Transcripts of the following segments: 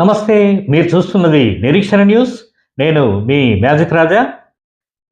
నమస్తే మీరు చూస్తున్నది నిరీక్షణ న్యూస్. నేను మీ మ్యాజిక్ రాజా.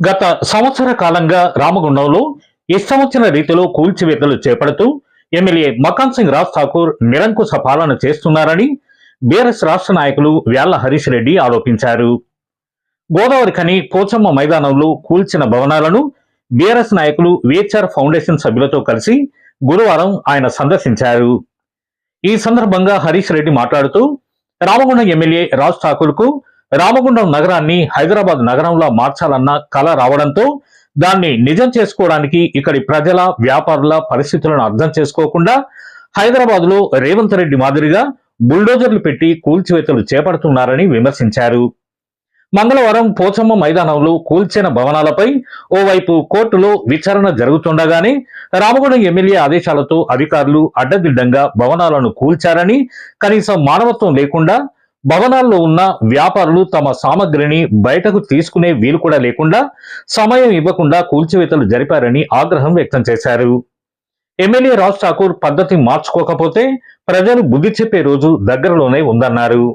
గత సంవత్సర కాలంగా రామగుండంలో ఇష్టమొచ్చిన రీతిలో కూల్చివేతలు చేపడుతూ ఎమ్మెల్యే మకాన్ సింగ్ రాజ్ ఠాకూర్ నిరంకుశ పాలన చేస్తున్నారని బీఆర్ఎస్ రాష్ట్ర నాయకులు వ్యాళ్ళ హరీష్ రెడ్డి ఆరోపించారు. గోదావరి ఖని పోచమ్మ మైదానంలో కూల్చిన భవనాలను బీఆర్ఎస్ నాయకులు విహెచ్ఆర్ ఫౌండేషన్ సభ్యులతో కలిసి గురువారం ఆయన సందర్శించారు. ఈ సందర్భంగా హరీష్ రెడ్డి మాట్లాడుతూ రామగుండం ఎమ్మెల్యే రాజ్ ఠాకూర్కు రామగుండం నగరాన్ని హైదరాబాద్ నగరంలా మార్చాలన్న కల రావడంతో దాన్ని నిజం చేసుకోవడానికి ఇక్కడి ప్రజల వ్యాపారుల పరిస్థితులను అర్థం చేసుకోకుండా హైదరాబాద్లో రేవంత్ రెడ్డి మాదిరిగా బుల్డోజర్లు పెట్టి కూల్చివేతలు చేపడుతున్నారని విమర్శించారు. మంగళవారం పోచమ్మ మైదానంలో కూల్చిన భవనాలపై ఓవైపు కోర్టులో విచారణ జరుగుతుండగానే రామగూడెం ఎమ్మెల్యే ఆదేశాలతో అధికారులు అడ్డదిడ్డంగా భవనాలను కూల్చారని కనీసం మానవత్వం లేకుండా భవనాల్లో ఉన్న వ్యాపారులు తమ సామగ్రిని బయటకు తీసుకునే వీలు కూడా లేకుండా సమయం ఇవ్వకుండా కూల్చివేతలు జరిపారని ఆగ్రహం వ్యక్తం చేశారు. ఎమ్మెల్యే రాజ్ ఠాకూర్ పద్ధతి మార్చుకోకపోతే ప్రజలు బుద్ధి చెప్పే రోజు దగ్గరలోనే ఉందన్నారు.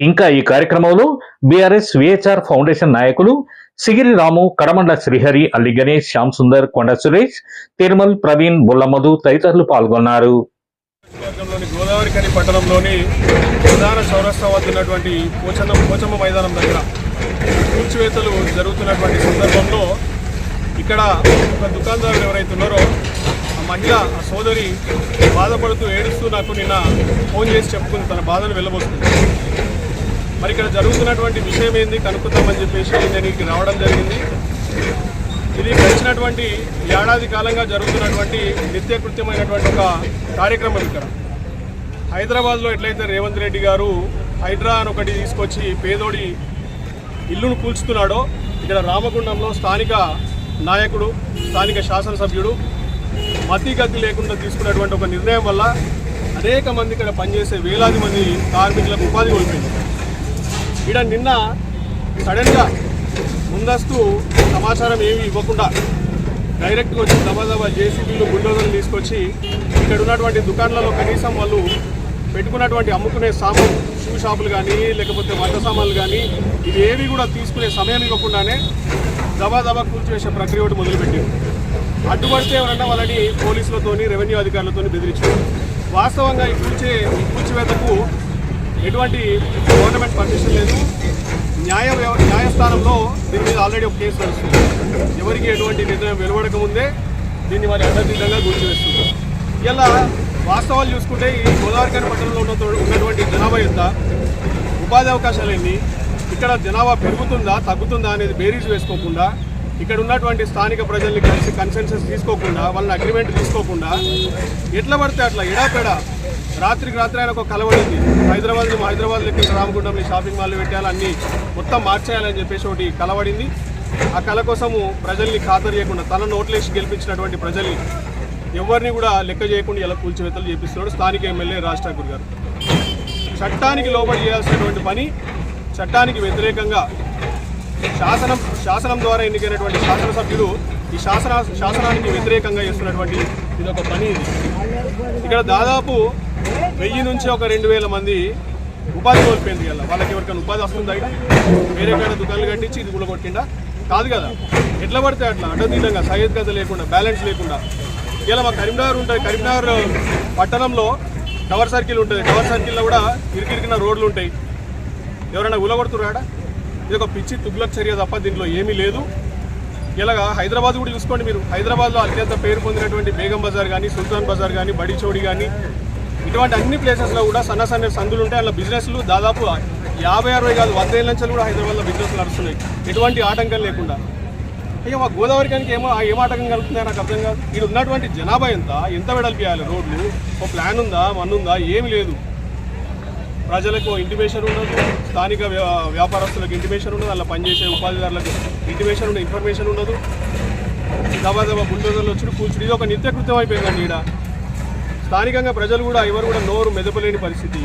ఇంకా ఈ కార్యక్రమంలో బీఆర్ఎస్ విహెచ్ఆర్ ఫౌండేషన్ నాయకులు సిగిరి రాము కడమండ శ్రీహరి అల్లి గణేష్ శ్యామ్ సుందర్ కొండ సురేష్ తిరుమల్ ప్రవీణ్ బుల్లమధు తదితరులు పాల్గొన్నారు. నియోజకవర్గంలోని పట్టణంలోని ప్రధాన చౌరస్తా వద్ద ఉన్నటువంటి పోచమ్మ పోచమ్మ మైదానం దగ్గర కూల్చివేతలు జరుగుతున్నటువంటి సందర్భంలో ఇక్కడ ఒక దుకాణదారులు ఎవరైతే ఉన్నారో ఆ మహిళ ఆ సోదరి బాధపడుతూ ఏడుస్తూ నాకు నిన్న ఫోన్ చేసి చెప్పుకుంది. తన బాధను వెళ్ళబోతుంది మరి ఇక్కడ జరుగుతున్నటువంటి విషయం ఏంది? కనుక్కుందామని చెప్పేసి నేను ఇక్కడికి రావడం జరిగింది. ఇది గడిచినటువంటి ఏడాది కాలంగా జరుగుతున్నటువంటి నిత్యకృత్యమైనటువంటి ఒక కార్యక్రమం ఇక్కడ. హైదరాబాద్లో ఎట్లయితే రేవంత్ రెడ్డి గారు హైడ్రా అని ఒకటి తీసుకొచ్చి పేదోడి ఇల్లును కూల్చుతున్నాడో ఇక్కడ రామగుండంలో స్థానిక నాయకుడు స్థానిక శాసనసభ్యుడు మతిగతి లేకుండా తీసుకున్నటువంటి ఒక నిర్ణయం వల్ల అనేక మంది ఇక్కడ పనిచేసే వేలాది మంది కార్మికులకు ఉపాధి కోల్పోయింది. ఇక్కడ నిన్న సడన్గా ముందస్తు సమాచారం ఏమీ ఇవ్వకుండా డైరెక్ట్గా వచ్చి దబాదబా జేసీబీలు బుల్డోజర్లు తీసుకొచ్చి ఇక్కడ ఉన్నటువంటి దుకాణాలలో కనీసం వాళ్ళు పెట్టుకున్నటువంటి అమ్ముకునే సామాన్ షూ షాపులు కానీ లేకపోతే వంట సామాన్లు కానీ ఇవి ఏవి కూడా తీసుకునే సమయం ఇవ్వకుండానే దబాదబా కూల్చివేసే ప్రక్రియ ఒకటి మొదలుపెట్టింది. అడ్డుపడితే ఎవరన్నా వాళ్ళని పోలీసులతోని రెవెన్యూ అధికారులతోని బెదిరించారు. వాస్తవంగా ఈ కూల్చే కూల్చివేత ఎటువంటి గవర్నమెంట్ పర్మిషన్ లేదు. న్యాయ వ్యవ- న్యాయస్థానంలో దీని మీద ఆల్రెడీ ఒక కేసు నడుస్తుంది. ఎవరికి ఎటువంటి నిర్ణయం వెలువడక ముందే దీన్ని వారి అడ్డదిడ్డంగా గుర్తువేస్తుంది ఇలా వాస్తవాలు చూసుకుంటే ఈ గోదావరి కని పట్టణంలో ఉన్న ఉన్నటువంటి జనాభా ఎంత? ఉపాధి అవకాశాలు ఎన్ని? ఇక్కడ జనాభా పెరుగుతుందా తగ్గుతుందా అనేది బేరీజ్ వేసుకోకుండా ఇక్కడ ఉన్నటువంటి స్థానిక ప్రజల్ని కలిసి కన్సెన్సెస్ తీసుకోకుండా వాళ్ళని అగ్రిమెంట్ తీసుకోకుండా ఎట్లా పడితే అట్లా ఎడాపెడ రాత్రికి రాత్రి ఆయన ఒక కలవడింది హైదరాబాద్ హైదరాబాద్ లెక్క ఇక్కడ షాపింగ్ మాల్ పెట్టాలి మొత్తం మార్చేయాలని చెప్పేసి ఒకటి కలవడింది. ఆ కళ కోసము ప్రజల్ని ఖాతరు చేయకుండా తన నోట్లేసి గెలిపించినటువంటి ప్రజల్ని ఎవరిని కూడా లెక్క చేయకుండా ఇలా కూల్చివేతలు చేపిస్తున్నాడు స్థానిక ఎమ్మెల్యే రాజ్ ఠాకూర్ గారు. చట్టానికి లోబడి చేయాల్సినటువంటి పని చట్టానికి వ్యతిరేకంగా శాసనం శాసనం ద్వారా ఎన్నికైనటువంటి శాసనసభ్యులు ఈ శాసన శాసనానికి వ్యతిరేకంగా చేస్తున్నటువంటి ఇది ఒక పని ఇది. ఇక్కడ దాదాపు వెయ్యి నుంచి ఒక రెండు వేల మంది ఉపాధి కోల్పోయింది కదా వాళ్ళకి ఎవరికైనా ఉపాధి వస్తుందా వేరే కాడ దుకాణాలు కట్టించి ఇది కూడా కాదు కదా. ఎట్లా పడితే అట్లా. అడ్డదీనంగా సయ్యద్ గత లేకుండా బ్యాలెన్స్ లేకుండా. ఇలా మా కరీంనగర్ ఉంటుంది. కరీంనగర్ పట్టణంలో టవర్ సర్కిల్ ఉంటుంది. టవర్ సర్కిల్లో కూడా ఇరికిరికిన రోడ్లు ఉంటాయి. ఎవరైనా ఉలగొడుతున్నాడా ఇది ఒక పిచ్చి తుగ్లక్ చర్య తప్ప దీంట్లో ఏమీ లేదు. ఇలాగా హైదరాబాద్ కూడా చూసుకోండి మీరు. హైదరాబాద్లో అత్యంత పేరు పొందినటువంటి బేగం బజార్ కానీ సుల్తాన్ బజార్ కానీ బడిచోడి కానీ ఇటువంటి అన్ని ప్లేసెస్లో కూడా సన్న సన్న సందులు ఉంటాయి. అలా బిజినెస్లు దాదాపు యాభై అరవై కాదు వంద ఏళ్ళ నుంచి కూడా హైదరాబాద్లో బిజినెస్లు నడుస్తున్నాయి. ఎటువంటి ఆటంకం లేకుండా. ఇక మా గోదావరి కానీ ఏమో ఏం ఆటంకం కలుగుతుందో నాకు అర్థం కాదు. ఇక్కడ ఉన్నటువంటి జనాభా ఎంత? ఎంత వెడల్పియాలి రోడ్లు? ఒక ప్లాన్ ఉందా? మన్నుందా? ఏమి లేదు. ప్రజలకు ఇంటిమేషన్ ఉండదు స్థానిక వ్యా- వ్యాపారస్తులకు ఇంటిమేషన్ ఉండదు అలా పనిచేసే ఉపాధిదారులకు ఇంటిమేషన్ ఉండదు ఇన్ఫర్మేషన్ ఉండదు దబా దబా బుల్డోజర్లు వచ్చి కూర్చుడు ఇది ఒక నిత్యకృత్యం అయిపోయిందండి ఈడ. స్థానికంగా ప్రజలు కూడా ఎవరు కూడా నోరు మెదపలేని పరిస్థితి.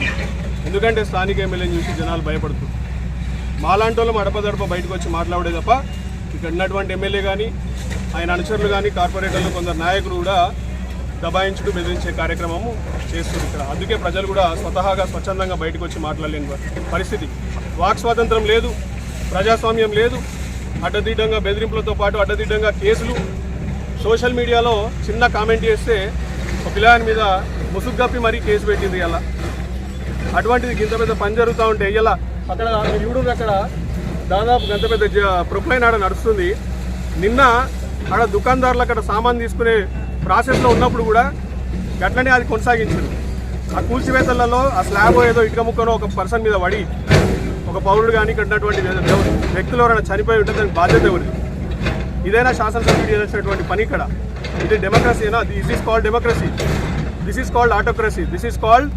ఎందుకంటే స్థానిక ఎమ్మెల్యేని చూసి జనాలు భయపడుతుంది మాలాంటి వాళ్ళు అడపదడప బయటకు వచ్చి మాట్లాడే తప్ప ఇక్కడ ఉన్నటువంటి ఎమ్మెల్యే కానీ ఆయన అనుచరులు కానీ కార్పొరేటర్లు కొందరు నాయకులు కూడా దబాయించుడు బెదిరించే కార్యక్రమము చేస్తుంది ఇక్కడ. అందుకే ప్రజలు కూడా స్వతహాగా స్వచ్ఛందంగా బయటకు వచ్చి మాట్లాడలేని పరిస్థితి. వాక్ స్వాతంత్రం లేదు ప్రజాస్వామ్యం లేదు అడ్డదిడ్డంగా బెదిరింపులతో పాటు అడ్డదిడ్డంగా కేసులు. సోషల్ మీడియాలో చిన్న కామెంట్ చేస్తే ఒక పిల్లాని మీద ముసుగ్గప్పి మరీ కేసు పెట్టింది ఇలా. అటువంటిది ఇంత పెద్ద పని జరుగుతూ ఉంటే ఇలా అక్కడ మీరు అక్కడ దాదాపు గంత పెద్ద జ- ఆడ నడుస్తుంది. నిన్న ఆడ దుకాణదారులు అక్కడ సామాన్ తీసుకునే ప్రాసెస్లో ఉన్నప్పుడు కూడా గట్లనే అది కొనసాగించారు ఆ కూల్చివేతలలో ఆ స్లాబ్ ఏదో ఇటుక ముక్కనో ఒక పర్సన్ మీద పడి ఒక పౌరుడు కానీ ఇక్కడ ఉన్నటువంటి వ్యక్తులు ఎవరైనా చనిపోయి ఉంటే దానికి బాధ్యత ఎవరిది? ఇదైనా శాసనసభ్యుడు చేసినటువంటి పని ఇక్కడ. ఇది డెమోక్రసీనా this is called democracy this is called autocracy this is called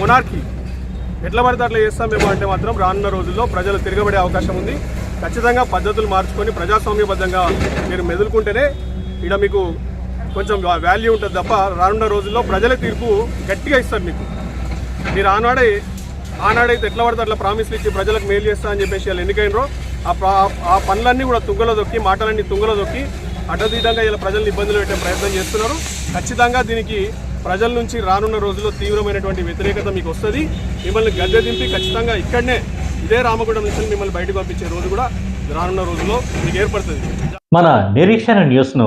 monarchy ఎట్లా పడితే అట్లా చేస్తాం మేము అంటే మాత్రం రానున్న రోజుల్లో ప్రజలు తిరగబడే అవకాశం ఉంది. ఖచ్చితంగా పద్ధతులు మార్చుకొని ప్రజాస్వామ్యబద్ధంగా మీరు మెదులుకుంటేనే ఇక్కడ మీకు కొంచెం వాల్యూ ఉంటుంది తప్ప రానున్న రోజుల్లో ప్రజల తీర్పు గట్టిగా ఇస్తారు మీకు. మీరు ఆనాడే ఆనాడైతే ఎట్లా పడితే అట్లా ప్రామిస్లు ఇచ్చి ప్రజలకు మేలు చేస్తా అని చెప్పేసి వాళ్ళు ఎన్నికైనరో ఆ ప్రా- ఆ పనులన్నీ కూడా తుంగలో దొక్కి మాటలన్నీ తుంగలో దొక్కి అడ్డదిడ్డంగా ఇలా ప్రజల్ని ఇబ్బందులు పెట్టే ప్రయత్నం చేస్తున్నారు. ఖచ్చితంగా దీనికి ప్రజల నుంచి రానున్న రోజుల్లో తీవ్రమైనటువంటి వ్యతిరేకత మీకు వస్తుంది. మిమ్మల్ని గద్దె దింపి ఖచ్చితంగా ఇక్కడనే ఇదే రామగుండం నుంచి మిమ్మల్ని బయటకు పంపించే రోజు కూడా రానున్న రోజుల్లో మీకు ఏర్పడుతుంది. మన నిరీక్షణ న్యూస్ను